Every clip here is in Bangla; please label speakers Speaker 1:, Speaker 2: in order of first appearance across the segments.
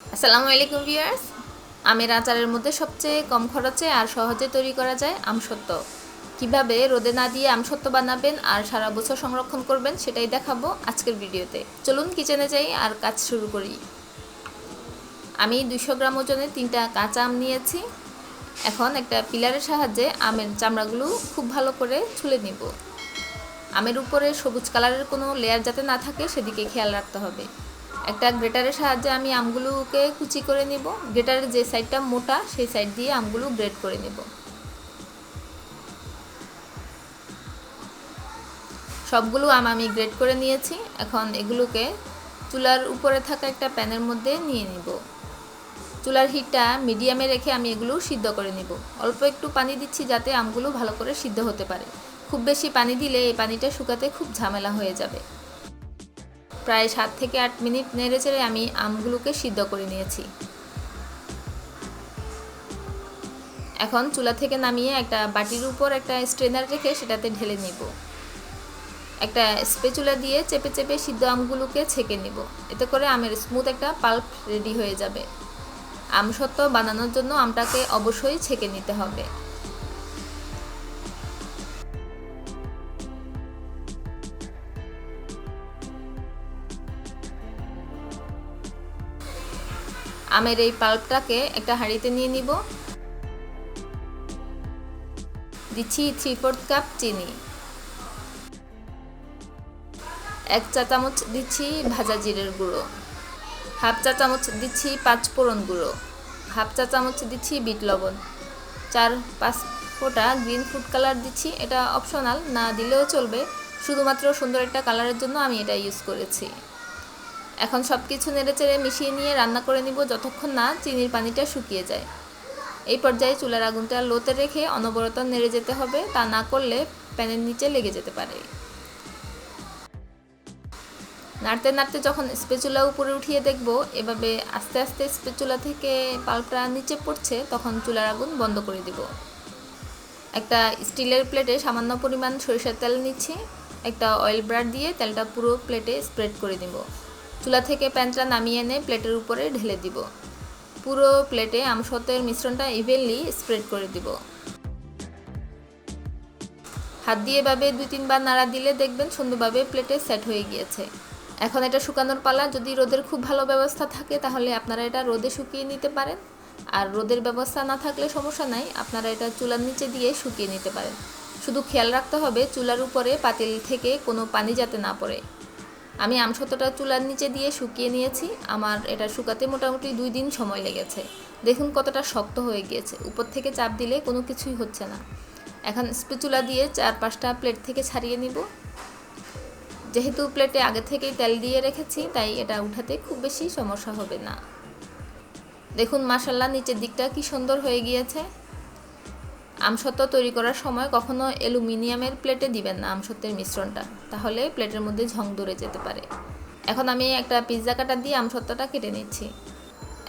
Speaker 1: আসসালামু আলাইকুম ভিউয়ার্স। আমের আচারের মধ্যে সবচেয়ে কম খরচে আর সহজে তৈরি করা যায় আমসত্ত্ব। কীভাবে রোদে না দিয়ে আমসত্ত্ব বানাবেন আর সারা বছর সংরক্ষণ করবেন সেটাই দেখাবো আজকের ভিডিওতে। চলুন কিচেনে যাই আর কাজ শুরু করি। আমি দুশো গ্রাম ওজনের তিনটা কাঁচা আম নিয়েছি। এখন একটা পিলারের সাহায্যে আমের চামড়াগুলো খুব ভালো করে ছুলে নিব। আমের উপরে সবুজ কালারের কোনো লেয়ার যাতে না থাকে সেদিকে খেয়াল রাখতে হবে। একটা গ্রেটারের সাহায্যে আমি আমগুলোকে কুচি করে নিব। গ্রেটারের যে সাইডটা মোটা, সেই সাইড দিয়ে আমগুলো গ্রেড করে নেব। সবগুলো আম আমি গ্রেড করে নিয়েছি। এখন এগুলোকে চুলার উপরে থাকা একটা প্যানের মধ্যে নিয়ে নিব। চুলার হিটটা মিডিয়ামে রেখে আমি এগুলো সিদ্ধ করে নিব। অল্প একটু পানি দিচ্ছি যাতে আমগুলো ভালো করে সিদ্ধ হতে পারে। খুব বেশি পানি দিলে এই পানিটা শুকাতে খুব ঝামেলা হয়ে যাবে। প্রায় সাত থেকে আট মিনিট নেড়ে চেড়ে আমি আমগুলোকে সিদ্ধ করে নিয়েছি। এখন চুলা থেকে নামিয়ে একটা বাটির উপর একটা স্ট্রেনার রেখে সেটাতে ঢেলে নিব। একটা স্পেচুলা দিয়ে চেপে চেপে সিদ্ধ আমগুলোকে ছেঁকে নিব। এতে করে আমের স্মুথ একটা পাল্প রেডি হয়ে যাবে। আম সত্ত্ব বানানোর জন্য আমটাকে অবশ্যই ছেঁকে নিতে হবে। আমের এই পাল্পটাকে একটা হাঁড়িতে নিয়ে নিব। দিচ্ছি থ্রি ফোর্থ কাপ চিনি। এক চা চামচ দিচ্ছি ভাজা জিরের গুঁড়ো। হাফ চা চামচ দিচ্ছি পাঁচ ফোড়ন গুঁড়ো। হাফ চা চামচ দিচ্ছি বিট লবণ। চার, পাঁচ ফোঁটা গ্রিন ফুড কালার দিচ্ছি, এটা অপশনাল না দিলেও চলবে। শুধুমাত্র সুন্দর একটা কালারের জন্য আমি এটা ইউজ করেছি। এখন সব কিছু নেড়েচেড়ে মিশিয়ে নিয়ে রান্না করে নিব যতক্ষণ না চিনির পানিটা শুকিয়ে যায়। এই পর্যায়ে চুলার আগুনটা লোতে রেখে অনবরত নেড়ে যেতে হবে, তা না করলে প্যানের নিচে লেগে যেতে পারে। নাড়তে নাড়তে যখন স্পেচুলা উপরে উঠিয়ে দেখব, এভাবে আস্তে আস্তে স্পেচুলা থেকে পাল্পটা নিচে পড়ছে, তখন চুলার আগুন বন্ধ করে দিব। একটা স্টিলের প্লেটে সামান্য পরিমাণ সরিষার তেল নিচ্ছি, একটা অয়েল ব্রাড দিয়ে তেলটা পুরো প্লেটে স্প্রেড করে দিব। চুলা থেকে প্যানটা নামিয়ে এনে প্লেটের উপরে ঢেলে দিব। পুরো প্লেটে আমসত্ত্বের মিশ্রণটা ইভেনলি স্প্রেড করে দিব। হাত দিয়ে এভাবে দুই তিনবার নাড়া দিলে দেখবেন সুন্দরভাবে প্লেটে সেট হয়ে গিয়েছে। এখন এটা শুকানোর পালা, যদি রোদের খুব ভালো ব্যবস্থা থাকে তাহলে আপনারা এটা রোদে শুকিয়ে নিতে পারেন। আর রোদের ব্যবস্থা না থাকলে সমস্যা নাই, আপনারা এটা চুলার নিচে দিয়ে শুকিয়ে নিতে পারেন। শুধু খেয়াল রাখতে হবে চুলার উপরে পাতিল থেকে কোনো পানি যাতে না পড়ে। আমি আম আমসত্ত্বটা চুলার নিচে দিয়ে শুকিয়ে নিয়েছি। আমার এটা শুকাতে মোটামুটি দুই দিন সময় লেগেছে। দেখুন কতটা শক্ত হয়ে গিয়েছে। উপর থেকে চাপ দিলে কোনো কিছুই হচ্ছে না। এখন স্পিচুলা দিয়ে চার পাঁচটা প্লেট থেকে ছাড়িয়ে নিব। যেহেতু প্লেটে আগে থেকেই তেল দিয়ে রেখেছি, তাই এটা উঠাতে খুব বেশি সমস্যা হবে না। দেখুন মাসাল্লা নিচের দিকটা কি সুন্দর হয়ে গিয়েছে। আমসত্ত্ব তৈরি করার সময় কখনো অ্যালুমিনিয়ামের প্লেটে দিবেন না আমসত্ত্বের মিশ্রণটা। তাহলে প্লেটের মধ্যে ঝং ধরে যেতে পারে। এখন আমি একটা পিৎজা কাটা দিয়ে আমসত্ত্বটা কেটে নিচ্ছি।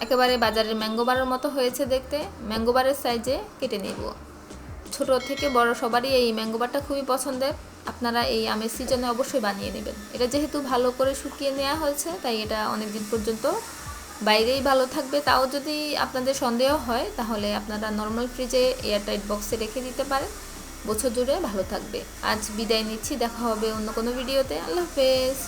Speaker 1: একেবারে বাজারের ম্যাঙ্গোবারের মতো হয়েছে দেখতে। ম্যাঙ্গোবারের সাইজে কেটে নেব। ছোট থেকে বড় সবারই এই ম্যাঙ্গোবারটা খুবই পছন্দের। আপনারা এই আমের সিজনে অবশ্যই বানিয়ে নেবেন। এটা যেহেতু ভালো করে শুকিয়ে নেওয়া হয়েছে, তাই এটা অনেক দিন পর্যন্ত বাইরেই ভালো থাকবে, তাও যদি আপনাদের সন্দেহ হয়, তাহলে আপনারা নর্মাল ফ্রিজে এয়ারটাইট বক্সে রেখে দিতে পারেন। বছর জুড়ে ভালো থাকবে। আজ বিদায় নিচ্ছি, দেখা হবে অন্য কোনো ভিডিওতে আল্লাহ হাফেজ।